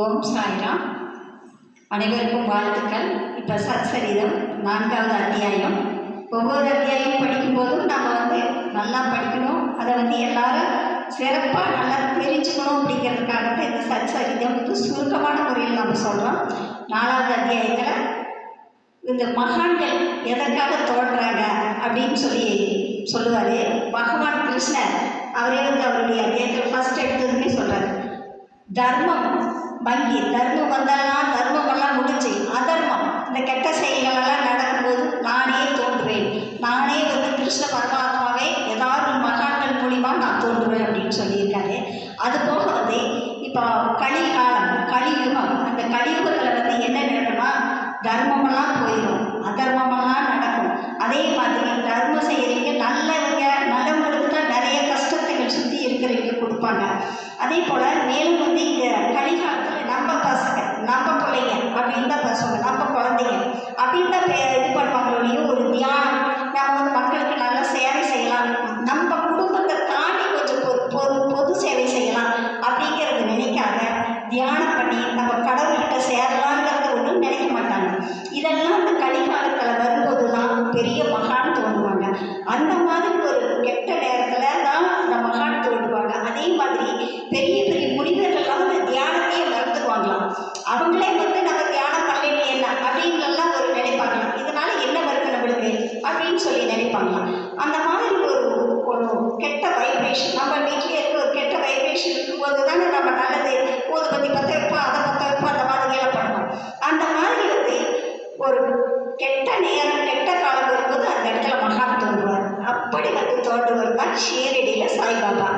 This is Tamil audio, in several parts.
ஓம் சாய்ராம். அனைவருக்கும் வாழ்த்துக்கள். இப்போ சத்சரிதம் நான்காவது அத்தியாயம். ஒவ்வொரு அத்தியாயம் படிக்கும்போதும் நம்ம வந்து நல்லா படிக்கணும். அதை வந்து எல்லாரும் சிறப்பாக நல்லா தெரிஞ்சுக்கணும் அப்படிங்கிறதுக்காக தான் இந்த சத்சரிதம் வந்து சுருக்கமான முறையில் நம்ம சொல்கிறோம் நாலாவது அத்தியாயத்தில் இந்த மகான்கள் எதற்காக தோன்றாங்க அப்படின்னு சொல்லி சொல்லுவார். பகவான் கிருஷ்ணர். அவரே வந்து அவருடைய அத்தியாயத்தில் ஃபர்ஸ்ட் எடுத்ததுமே சொல்கிறார் தர்மம். வங்கி தர்மம் வந்தாலாம் தர்மம் எல்லாம் முடிஞ்சு. அதர்மம். இந்த கெட்ட செயல்களெல்லாம் நடக்கும்போது நானே தோன்றுவேன். நானே வந்து கிருஷ்ண பரமாத்மாவே ஏதாவது மகான்கள் மூலிமா நான் தோன்றுவேன் அப்படின்னு சொல்லியிருக்காரு. அது போக வந்து இப்போ கலிகாலம் கலியுகம். அந்த கலியுகத்தில் வந்து என்ன நடக்கும்னா தர்மமெல்லாம் போயிடும். அதர்மமெல்லாம் நடக்கும். அதே மாதிரி தர்மம் செய்கிறீங்க நல்லவங்க நல்லவங்களுக்கு தான் நிறைய கஷ்டத்தைகள் சுற்றி இருக்கிறவங்க கொடுப்பாங்க. அதே போல் மேலும் வந்து இந்த கலிகாலத்தில் நம்ம பசங்க நம்ம பிள்ளைங்க அப்படின்னு தான் பசங்க குழந்தைங்க அப்படின்னு இது பண்ணுவாங்களோடையும் ஒரு தியானம். நம்ம வந்து மக்களுக்கு நல்ல சேவை செய்யலாம். நம்ம குடும்பத்தை தாண்டி கொஞ்சம் பொது பொது பொது சேவை செய்யலாம் அப்படிங்கிறத நினைக்காத தியானம் பண்ணி நம்ம கடவுள்கிட்ட சேரலாங்கிறத ஒன்றும் நினைக்க மாட்டாங்க. இதெல்லாம் இந்த கலிகாலத்தில் வரும்போது தான் பெரிய மகான் தோன்றுவாங்க அந்த மாதிரி ஒரு கெட்ட நேரத்தில் தான் இந்த மகான் தோன்றுவாங்க அதே மாதிரி பெரிய பெரிய முனிவர்கள்லாம் வந்து தியானத்தையே மறந்துடுவாங்களாம் அவங்களே வந்து நம்ம தியானம் பண்ணலைன்னு என்ன அப்படின்னு எல்லாம் ஒரு நினைப்பாங்களாம் இதனால என்ன வருது நம்மளுக்கு அப்படின்னு சொல்லி நினைப்பாங்களாம் அந்த மாதிரி ஒரு ஒரு கெட்ட வைப்ரேஷன் நம்ம வீட்டிலே இருக்க ஒரு கெட்ட வைப்ரேஷன் இருக்கும்போது தானே நம்ம நல்லது ஊதுபத்தி பற்ற வைப்போம் அதை பற்ற வைப்போம் அந்த மாதிரி எல்லாம் பண்ணுவோம் அந்த மாதிரி வந்து ஒரு கெட்ட நேரம் கெட்ட காலம் வரும்போது அந்த இடத்துல மகான் தோன்றுவார் அப்படி வந்து தோன்றுவர் தான் ஷீரடியில் சாய்பாபா.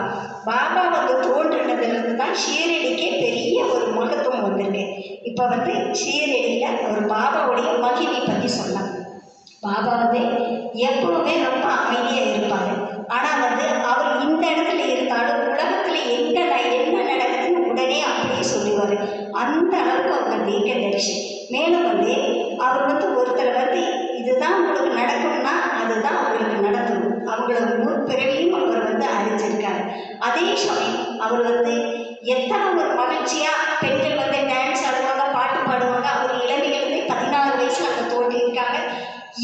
பாபா வந்து தோன்றினதுலேருந்து தான் ஷீரடிக்கே பெரிய ஒரு மகத்துவம் வந்திருக்கு. இப்போ வந்து ஷீரடியில் ஒரு பாபாவுடைய மகிமை பற்றி சொல்லலாம். பாபா வந்து எப்பவுமே ரொம்ப அமைதியாக இருப்பார். ஆனால் வந்து அவர் இந்த இடத்துல இருந்தாலும் உலகத்தில் எங்க என்ன நடக்குதுன்னு உடனே அப்படியே சொல்லுவார். அந்த அளவுக்கு அவங்க தீர்க்கதரிசி மேலும் வந்து அவர் வந்து ஒருத்தர் வந்து இதுதான் உங்களுக்கு நடக்கும்னா அதுதான் அவங்களுக்கு நடக்கும். அவங்களோட முற்பிறவியும் அவர் வந்து அறிஞ்சிருக்காரு. அதே சமயம் அவர் வந்து எத்தனை ஒரு மகிழ்ச்சியாக பெண்கள் வந்து டான்ஸ் ஆடுவாங்க பாட்டு பாடுவாங்க அவர் இளமையிலிருந்தே பதினாறு வயசுல அங்கே தோண்டியிருக்காங்க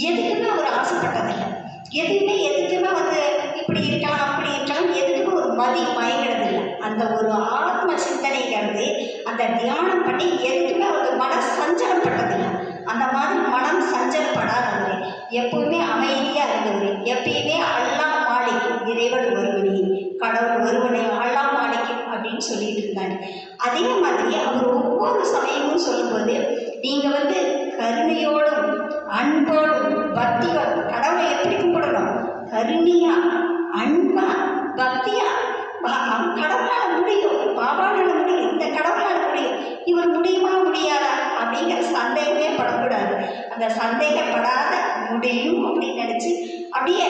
எதுக்குமே அவர் ஆசைப்பட்டதில்லை. எதுவுமே எதுக்குமே வந்து இப்படி இருக்கலாம் அப்படி இருக்கலாம் எதுக்குமே ஒரு மதி மயங்கிறதில்லை அந்த ஒரு ஆத்ம சிந்தனைங்கிறது அந்த தியானம் பண்ணி எதுக்குமே அவர் மன சஞ்சலப்பட்டதில்லை அந்த மாதிரி மனம் சஞ்சலப்படாதவர். எப்பவுமே அமைதியாக இருந்தவர். எப்பயுமே அல்லா மாளிகை இறைவன் ஒருவனே. கடவுள் ஒருவனே அல்லா மாளிகை அப்படின்னு சொல்லிட்டு இருந்தாங்க அதே மாதிரி அவர் ஒவ்வொரு சமயமும் சொல்லும்போது நீங்கள் வந்து கருணையோடும் அன்போடும் பக்தியோடும் கடவுளை எப்படி கும்பிடணும்? கருணையா அன்பா பக்தியா கடவுளால் முடியும். பாபானால முடியும் இந்த கடவுளால் முடியும். இவர் முடியுமா முடியாதா? அப்படிங்கிற சந்தேகமே படக்கூடாது. அந்த சந்தேகப்படாத முடியும் அப்படின்னு நினச்சி அப்படியே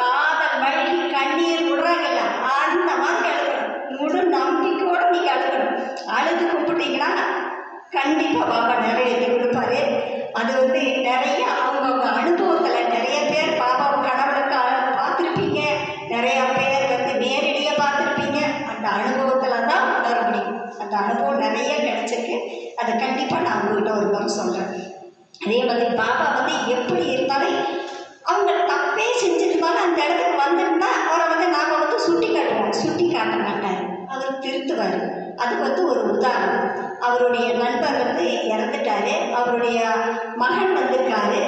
காதல் மழகி கண்ணீர் விடுறாங்கல்ல அந்த மாதிரி அழுகணும் முழு நம்பிக்கையோடு நீங்கள் அழுகணும். அழுது கும்பிட்டீங்கன்னா கண்டிப்பாக பாபா நிறைய கொடுப்பாரு. அது வந்து நிறைய கண்டிப்பாக ஒரு முறை சொல்கிறேன் அதே மாதிரி பாபா வந்து எப்படி இருந்தாலும் அவங்க தப்பே செஞ்சிருந்தாலும் அந்த இடத்துக்கு வந்திருந்தா அவரை வந்து நாம் வந்து சுட்டி காட்டுவோம். சுட்டி காட்ட மாட்டார். அவர் திருத்துவார். அதுக்கு வந்து ஒரு உதாரணம். அவருடைய நண்பர் வந்து இறந்துட்டாரு. அவருடைய மகன் வந்திருக்காரு.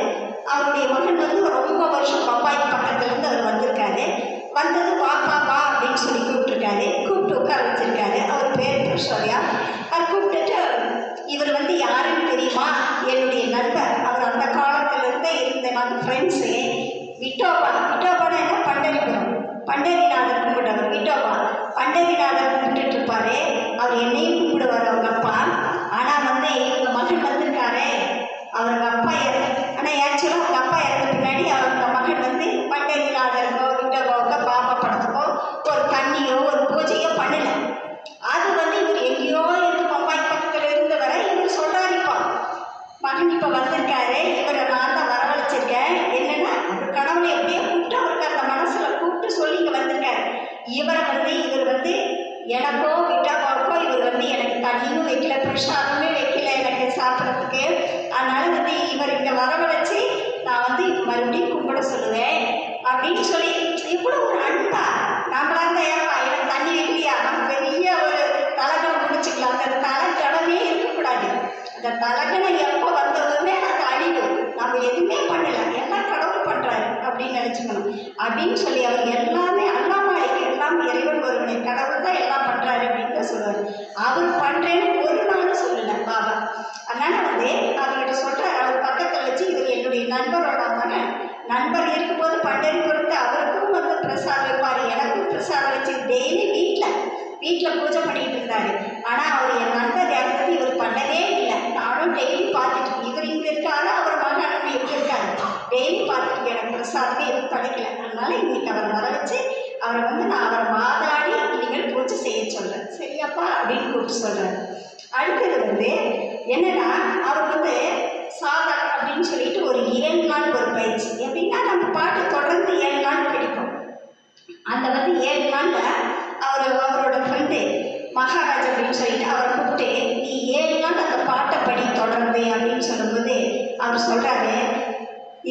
அவருடைய மகன் வந்து ரொம்ப வருஷம் பப்பாய் பக்கத்துலேருந்து அவர் வந்திருக்காரு. வந்தது பா வா அப்படின்னு சொல்லி கூப்பிட்டுருக்காரு. கூப்பிட்டு உட்கார வச்சிருக்காரு. அவர் பேர் கிருஷ்ணரியா அவர் கூப்பிட்டுட்டு இவர் வந்து யாருன்னு தெரியுமா? என்னுடைய நண்பர். அவர் அந்த காலத்திலிருந்தே இருந்த நான் ஃப்ரெண்ட்ஸு விட்டோபா. விட்டோபானா என்ன? பண்டரிபுரம். பண்டரிநாதர் கும்பிட்டவர். விட்டோபா. பண்டரிநாதர் கும்பிட்டுட்டு இருப்பாரு அவர் என்னையும் கும்பிடுவார் அவங்க அப்பா. ஆனால் வந்து இவங்க மகன் வந்திருக்காரு. அவங்க அப்பா இறந்து ஆனால் ஆக்சுவலாக அவங்க அப்பா இறந்த பின்னாடி அவர் இவரை வந்து இவர் வந்து எனக்கோ விட்டாக்கோ இவர் வந்து எனக்கு தண்ணியும் வைக்கல பிரஷாருமே வைக்கல எனக்கு சாப்பிட்றதுக்கு. அதனால வந்து இவர் இந்த வரவழைச்சி நான் வந்து மறுபடியும் கும்பிட சொல்லுவேன் அப்படின்னு சொல்லி இவ்வளோ ஒரு அன்பா நம்மளா இருந்தா ஏப்பா எனக்கு தண்ணி வைக்கலையா? நம்ம பெரிய ஒரு தலைக்கணம் முடிச்சுக்கலாம். அந்த தலைக்கணமே இருக்கக்கூடாது. அந்த தலைக்கணம் எப்போ வந்ததுமே அது அழிவு. நம்ம எதுவுமே பண்ணல. என்ன கடவுள் பண்ணுறாரு அப்படின்னு நினச்சிக்கணும். அப்படின்னு சொல்லி அவர் எல்லா ஒருவனை சொல்றாரு. அடுத்தது வந்து என்னன்னா அவர் வந்து சாதா அப்படின்னு சொல்லிட்டு ஒரு ஏழு நாள் ஒரு பயிற்சி. எப்படின்னா நம்ம பாட்டு தொடர்ந்து ஏழு நாள் படிப்போம் அந்த வந்து ஏழு நாள்ல அவர் அவரோட ஃப்ரெண்டு மகாராஜ் அப்படின்னு சொல்லிட்டு அவரை கூப்பிட்டு நீ ஏழு நாள் அந்த பாட்டை படி தொடர்ந்து அப்படின்னு சொல்லும்போது அவர் சொல்றாரு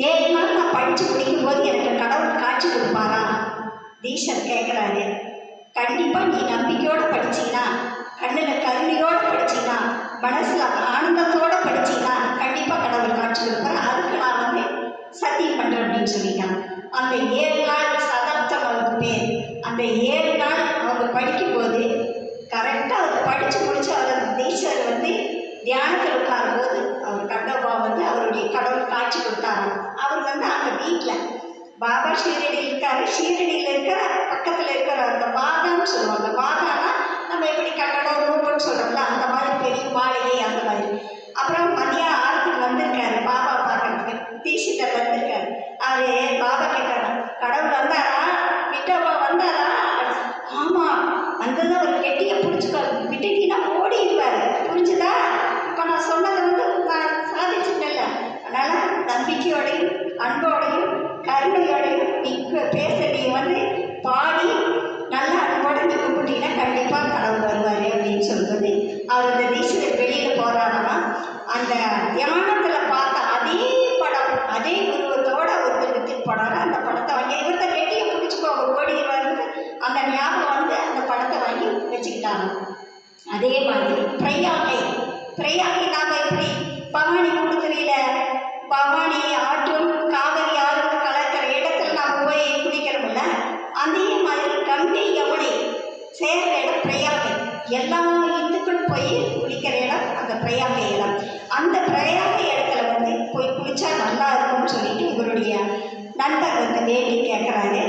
ஏழு நாள் நான் படிச்சு முடிக்கும் போது எனக்கு கடவுள் காட்சி கொடுப்பாரா? தீஷர் கேட்குறாரு கண்டிப்பா நீ நம்பிக்கையோட படிச்சீங்கன்னா கண்ணுல கருணையோட படிச்சீங்கன்னா மனசுல ஆனந்தத்தோட படிச்சீங்கன்னா கண்டிப்பா கடவுள் காட்சி கொடுப்பாரு. அதுக்கு நான் வந்து சத்தியம் பண்றேன் அப்படின்னு சொல்லிட்டாங்க. அந்த ஏழு நாள் சதாப்தம் அவருக்கு பேர். அந்த ஏழு நாள் அவங்க படிக்கும்போது கரெக்டாக அவர் படிச்சு முடிச்சு அவர் டீச்சர் வந்து தியானத்தில் உட்காரும்போது அவர் கண்டபா வந்து அவருடைய கடவுள் காட்சி கொடுத்தாரு அவர் வந்து அந்த வீட்டில் பாபா ஷீரடி இருக்காரு. ஷீரடியில் இருக்கிற பக்கத்தில் இருக்கிற அந்த பாதான்னு சொல்லுவாங்க. பாதானா நம்ம எப்படி கட்டடம் ரூம்னு சொல்கிறோம்ல அந்த மாதிரி பெரிய மாளிகை அந்த மாதிரி. அப்புறம் மதியம் ஆரத்துக்கு வந்திருக்காரு பாபா பார்க்கறதுக்கு. தீஷிதர் வந்திருக்காரு. அவர் பாபா கேட்டாரா கடவுள் வந்தாரா விட்டோபா வந்தாரா ஆமா வந்தது ஒரு கெட்டியை பிடிச்சிக்கோ விட்டுட்டீங்கன்னா ஓடிடுவாரு புரிஞ்சுதா இப்போ நான் சொன்னதை வந்து நான் சாதிச்சுட்டேன்ல அதனால நம்பிக்கையோடையும் அன்போடையும் கருணையோடையும் நீ கு- பேச நீ வந்து பாடி நல்லா அன்போட நீ கும்பிட்டீங்கன்னா கண்டிப்பாக கடவுள் வருவார் அப்படின்னு சொல்லும்போது அவர் அந்த தீட்சிதர் வெளியில் போகிறாருன்னா அந்த தியானத்தில் பார்த்த அதே படம் அதே உருவத்தோட ஒருத்தர் வித்துட்டு போனாரு அந்த படத்தை வாங்கி இவர்கிட்ட கெட்டியை பிடிச்சிக்கோ ஒரு கோடி வந்து அந்த ஞாபகம் வந்து அந்த படத்தை வாங்கி வச்சுக்கிட்டாங்க. அதே மாதிரி பிரையாக்கை பிரையாக்கை நாம எப்படி பவானி குடுத்துறையில பவானி ஆற்றும் காவிரி ஆறு கலக்கிற இடத்துல நாம போய் குளிக்கிறோம்ல அதே மாதிரி கங்கை யமுனை சேர்ற இடம் பிரையாக்கை எல்லா இந்து போய் குளிக்கிற இடம் அந்த பிரயாக இடம். அந்த பிரயாக இடத்துல வந்து போய் குளிச்சா நல்லா இருக்கும்னு சொல்லிட்டு இவருடைய நண்பர் வந்து வேண்டி கேட்குறாரு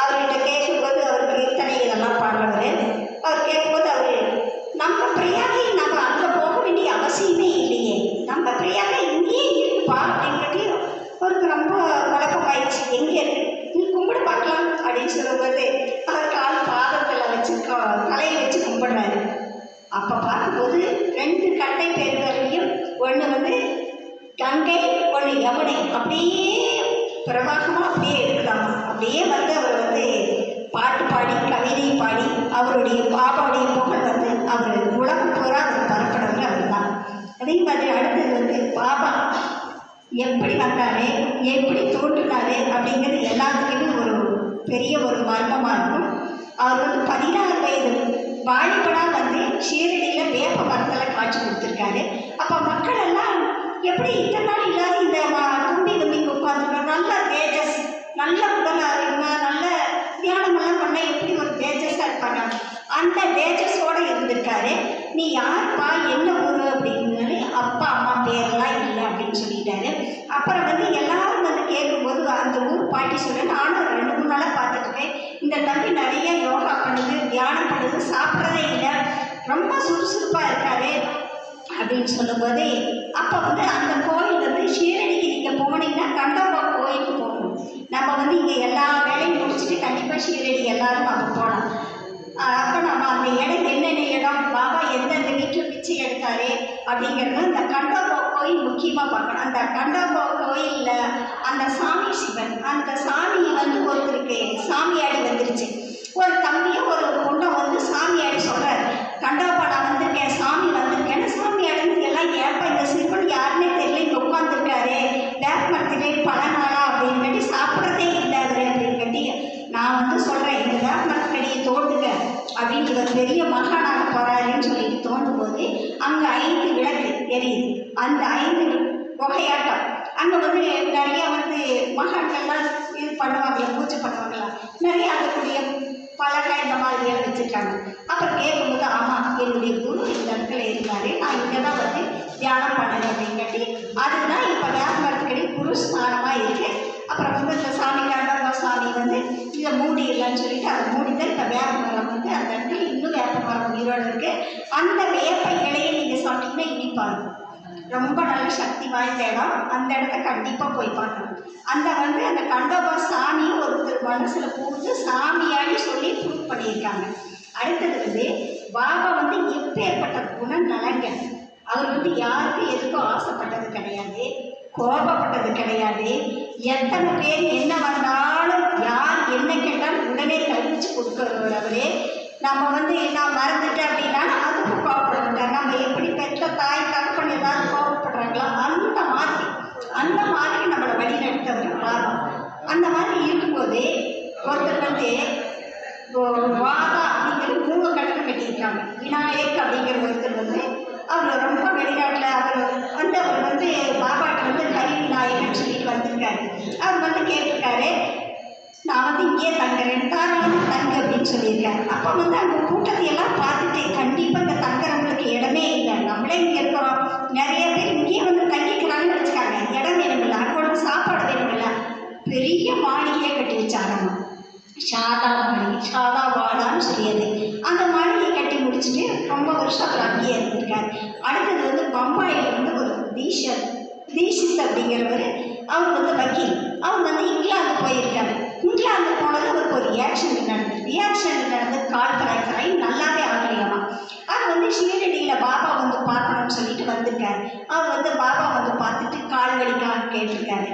அவர்கிட்ட கேட்கும்போது அவர் கீர்த்தனை இதெல்லாம் பாடுறவர் அவர் கேட்கும்போது அவர் நம்ம பிரயாகை நம்ம அங்கே போக வேண்டிய அவசியமே இல்லையே. நம்ம பிரயாகை இங்கேயே இருப்பா? அப்படின்ட்டு அவருக்கு ரொம்ப குழப்பமாயிடுச்சு எங்கே இருக்கு? பார்க்கும்போது ரெண்டு கட்டை பெருவரையும் ஒன்று வந்து கங்கை ஒன்று யமுனை. அப்படியே பிரவாகமாக அப்படியே எடுக்கலாம் அப்படியே வந்து அவர் வந்து பாட்டு பாடி கவிதை பாடி அவருடைய பாபாவுடைய புகழ் வந்து அவர் உலகம் பூரா அவர் பரப்படவர் அவர் தான் அதே மாதிரி அடுத்தது வந்து பாபா. எப்படி வந்தாரு? எப்படி தோன்றினாரு? அப்படிங்கிறது எல்லாத்துக்குமே ஒரு பெரிய ஒரு மர்மமாக இருக்கும். அவர் வந்து பதினாறு வயது வாலிபனா வந்து ஷீரடியில் வேப்ப மரத்தில் காட்சி கொடுத்துருக்காரு. அப்போ மக்கள் எல்லாம் எப்படி இத்தனை நாள் இல்லாத இந்த தும்பி வந்து தும்பி உட்காந்துருக்கோம் நல்ல தேஜஸ் நல்ல உடல் ஆரோக்கியமா நல்ல தியானமெல்லாம் பண்ணால் எப்படி ஒரு தேஜஸாக இருப்பாங்க? அந்த தேஜஸோடு இருந்திருக்காரு. நீ யாருப்பா? என்ன ஊர் அப்படின்னு அப்பா அம்மா பேரெல்லாம் இல்லை அப்படின்னு சொல்லிட்டாரு. அப்புறம் வந்து அந்த ஊர் பாட்டி சொல்ல நானும் ரெண்டு மூணு நாளாக பார்த்துட்டு இந்த தம்பி நிறைய யோகா பண்ணுது தியானம் பண்ணுது சாப்பிட்றதே இல்லை. ரொம்ப சுறுசுறுப்பாக இருக்காரு. அப்படின்னு சொல்லும்போது அப்போ வந்து அந்த கோயில் வந்து ஷீரடிக்கு நீங்கள் போனீங்கன்னா கண்டப்பா கோயிலுக்கு போகணும். நம்ம வந்து இங்கே எல்லா வேலையும் முடிச்சுட்டு கண்டிப்பாக ஷீரடி எல்லாரும் நம்ம போகலாம். அப்போ நம்ம அந்த இடம் என்னென்ன இடம் பாபா எந்தெந்த வீட்டில் பிச்சை எடுத்தாரு அப்படிங்கிறது அந்த கண்டப்பா கோயில் முக்கியமாக பார்க்கணும். அந்த கண்டபா கோயிலில் அந்த சாமி சிவன் அந்த சாமி வந்து ஒருத்தருக்கு சாமியாடி வந்துருச்சு. ஒரு தம்பியும் ஒரு பொண்ணை வந்து சாமியாடி சொல்கிறார் கண்டோப்பா நான் வந்திருக்கேன் சாமி வந்திருக்கேன்னு சாமியாடின்னு எல்லாம் ஏப்பா இந்த சிறுவன் யாருன்னே தெரியல இங்கே உட்காந்துருக்காரு வேப்ப மரத்திலே பல நாளா அப்படின்னு கட்டி சாப்பிட்றதே இல்லை அப்படின்னு கட்டி நான் வந்து சொல்கிறேன் இந்த வேப்ப மரத்தடியை தோண்டுங்க. அப்படின்னு இவர் பெரிய மகானாக போறாருன்னு சொல்லிட்டு தோன்றும் போது அங்கே ஐந்து விளக்கு எரியுது. அந்த ஐந்து புகையாட்டம் அங்கே வந்து நிறைய வந்து மகான்கள்லாம் இது பண்ணுவாங்களா பூஜை பண்ணுவாங்களா? நிறைய அதுக்குரிய பலகை இந்த மாதிரியெல்லாம் வச்சுருக்காங்க. அப்புறம் கேட்கும்போது ஆமாம் என்னுடைய குரு இந்த இடத்துல இருந்தார் நான் இங்கே தான் வந்து தியானம் பண்ணேன் அப்படிங்காட்டி அதுதான் இப்போ வேப்பமரத்துக்கடி குரு ஸ்நானமாக இருக்குது அப்புறம் வந்து இந்த சாமி கண்டவ சாமி வந்து இதை மூடிடலான்னு சொல்லிட்டு அதை மூடிதான் இப்போ வந்து அந்த இடத்துல இன்னும் வேப்ப மரம் உயிரோடு இருக்குது அந்த வேப்ப இலையை நீங்கள் சாப்பிட்டீங்கன்னா இனிப்பா இருக்கும் ரொம்ப நல்ல சக்தி வாய்ந்த இடம். அந்த இடத்த கண்டிப்பாக போய் பார்க்கணும். அந்த வந்து அந்த கண்டோபா சாமி ஒருத்தர் மனசில் பூந்து சாமியாடி சொல்லி ப்ரூவ் பண்ணியிருக்காங்க. அடுத்தது வந்து பாபா வந்து எப்பேற்பட்ட குணம் நலங்க அவர் வந்து யாருக்கும் எதுக்கும் ஆசைப்பட்டது கிடையாது கோபப்பட்டது கிடையாது. எத்தனை பேர் என்ன வந்தாலும் யார் என்ன கேட்டாலும் உடனே கழிச்சு கொடுக்குறவர் அவரே நம்ம வந்து நான் மறந்துட்டேன் அப்படின்னா அதுக்கும் கோவப்பட மாட்டார் நம்ம எப்படி பெற்ற தாய் தகப்பன் ஏதாவது கோபப்படுறாங்களோ அந்த மாதிரி அந்த மாதிரி நம்மளை வழி நடத்தவர் பாதம் அந்த மாதிரி இருக்கும்போது ஒருத்தர் வந்து வாதா அப்படிங்கிற மூணு கணக்கு கட்டியிருக்காங்க. விநாயக் அப்படிங்கிற ஒருத்தர் வந்து அவர் ரொம்ப வெளிநாட்டில் அவர் வந்து அவர் வந்து பாபாட்ட வந்து கரி விநாயகர்னு சொல்லிட்டு வந்திருக்காரு. அவர் வந்து கேட்டிருக்காரு நான் வந்து இங்கேயே தங்குறேன் தாராளமாக தங்கு அப்படின்னு சொல்லியிருக்காரு. அப்போ வந்து அந்த கூட்டத்தை எல்லாம் பார்த்துட்டு கண்டிப்பாக இங்கே தங்குறவங்களுக்கு இடமே இல்லை. நம்மளே இங்கே இருக்கிறோம். நிறைய பேர் இங்கேயே வந்து தங்கிக்கிறாங்கன்னு வச்சுக்காங்க. இடம் வேணுமில்ல அங்கே சாப்பாடு வேணுமில்ல. பெரிய மாளிகையை கட்டி வச்சாராமா? ஷாதா மாளிகை ஷாதா வாடான்னு சொல்லியது. அந்த மாளிகையை கட்டி முடிச்சுட்டு ரொம்ப வருஷம் அவர் அங்கேயே இருந்திருக்காரு. அடுத்தது வந்து பம்பாயில் வந்து ஒரு தீஷர் தீஷித் அப்படிங்கிறவர் அவர் வந்து வக்கீல். அவர் வந்து இங்கிலாந்து போயிருக்காரு. இங்கிலாந்து போனது அவருக்கு ஒரு ரியாக்ஷன் நடந்தது ரியாக்ஷன் நடந்து கால் ஃப்ராக்சர் ஆகி நல்லாவே ஆகலையாமா அது வந்து ஷீரடியில் பாபா வந்து பார்க்கணும்னு சொல்லிட்டு வந்திருக்காரு. அவர் வந்து பாபா வந்து பார்த்துட்டு கால் வலிக்காக கேட்டிருக்காரு.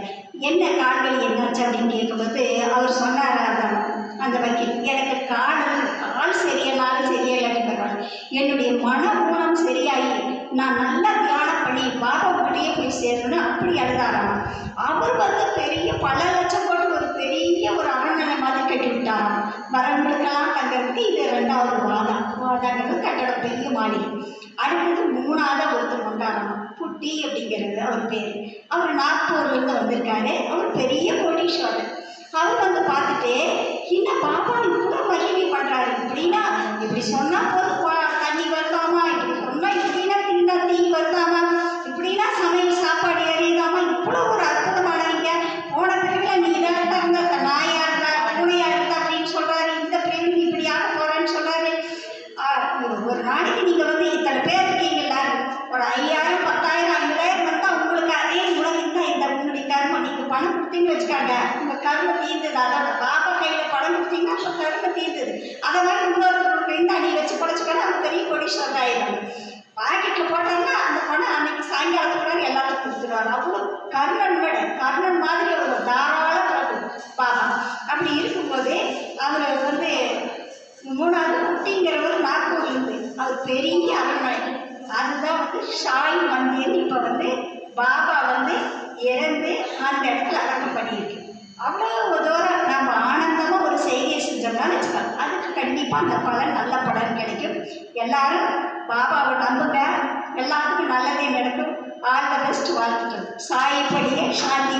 என்ன கால் வலி என்னாச்சு அப்படின்னு கேட்கும்போது அவர் சொன்னார் அதான் அந்த வக்கீல் எனக்கு கால் கால் சரியில்லாலும் சரியில்லைன்னு பரவாயில்ல என்னுடைய மன சரியாகி நான் நல்லா தியானம் பண்ணி பாபா கூடயே போய் சேரணும்னு அப்படி எழுதாராம் அவர் வந்து பெரிய பல லட்சம் சிறிய ஒரு அரண்மனை மாதிரி கட்டி மரங்களுக்கெல்லாம் தங்கிறதுக்கு இது ரெண்டாவது வாதம் வாதாங்கிறது கட்டடம் பெரிய மாடி. அடுத்தது மூணாவது ஒருத்தர் வந்தாராம் புட்டி அப்படிங்கிறது அவர் பேர். அவர் நாக்பூர்லேருந்து வந்திருக்காரு. அவர் பெரிய கோடீஸ்வரர். அவர் வந்து பார்த்துட்டு என்ன பாப்பா இவ்வளோ மகிழ்ச்சி பண்ணுறாரு இப்படின்னா இப்படி சொன்னால் போதும். தண்ணி வருதாமா? இப்படி சொன்னால் இப்படின்னா தின்னா தீ வருதாமா இப்படின்னா சமையல் சாப்பாடு எறியுதாமா இவ்வளோ ஒரு அற்புதமானவங்க போன பிரிவில் நீ இதாக இருந்த அந்த நாயா இருந்தா பூனையா இருந்தா அப்படின்னு சொல்கிறாரு இந்த பிரிவில் இப்படி ஆக போகிறேன்னு சொல்கிறாரு ஒரு நாளைக்கு நீங்கள் வந்து இத்தனை பேர் இருக்கீங்கல்ல ஒரு ஐயாயிரம் பத்தாயிரம் ஐம்பதாயிரம் வந்தால் உங்களுக்கு அதே உலகம் தான் இந்த உங்களுடைய கர்மம். நீங்கள் பணம் கொடுத்தீங்கன்னு வச்சுக்காங்க. உங்கள் கர்மம் தீர்ந்தது. அதான் பாப்பா கையில் பணம் கொடுத்தீங்கன்னா அப்போ கர்மம் தீர்ந்தது. அதை மாதிரி இன்னொருத்தர் இருந்தால் நீ வச்சு படைச்சுக்கணும் அவங்க பெரிய கொடிஸ்வரர் ஆயிடும். பாக்கெட்டில் போட்டாங்கன்னா அந்த பணம் அன்னைக்கு சாயங்காலத்துக்குள்ள எல்லாத்துக்கும் கொடுத்துருவாரு அவ்வளோ கர்ணன் விட கர்ணன் மாதிரி ஒரு தாராள பிரபு பாபா அப்படி இருக்கும்போது அவர் வந்து மூணாவது குட்டிங்கிறவர் நாக்பூர்லேருந்து அவர் பெரிய அரண்மனை. அதுதான் வந்து ஷாய் மந்திர் இப்போ வந்து பாபா வந்து இறந்து அந்த இடத்துல அடக்கம் பண்ணியிருக்கு அவ்வளோ தூரம் நம்ம ஆனந்தமாக ஒரு செய்தியை செஞ்சோம்னா வச்சுக்கலாம் அதுக்கு கண்டிப்பாக அந்த பலன் நல்ல பலன் கிடைக்கும். எல்லாரும் பாபாவை நம்புங்க. எல்லாத்துக்கும் நல்லதே நடக்கும். ஆல் த பெஸ்ட் வாழ்த்துக்கள். சாயப்படியே சாந்தி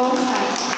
ஓம் சாய்.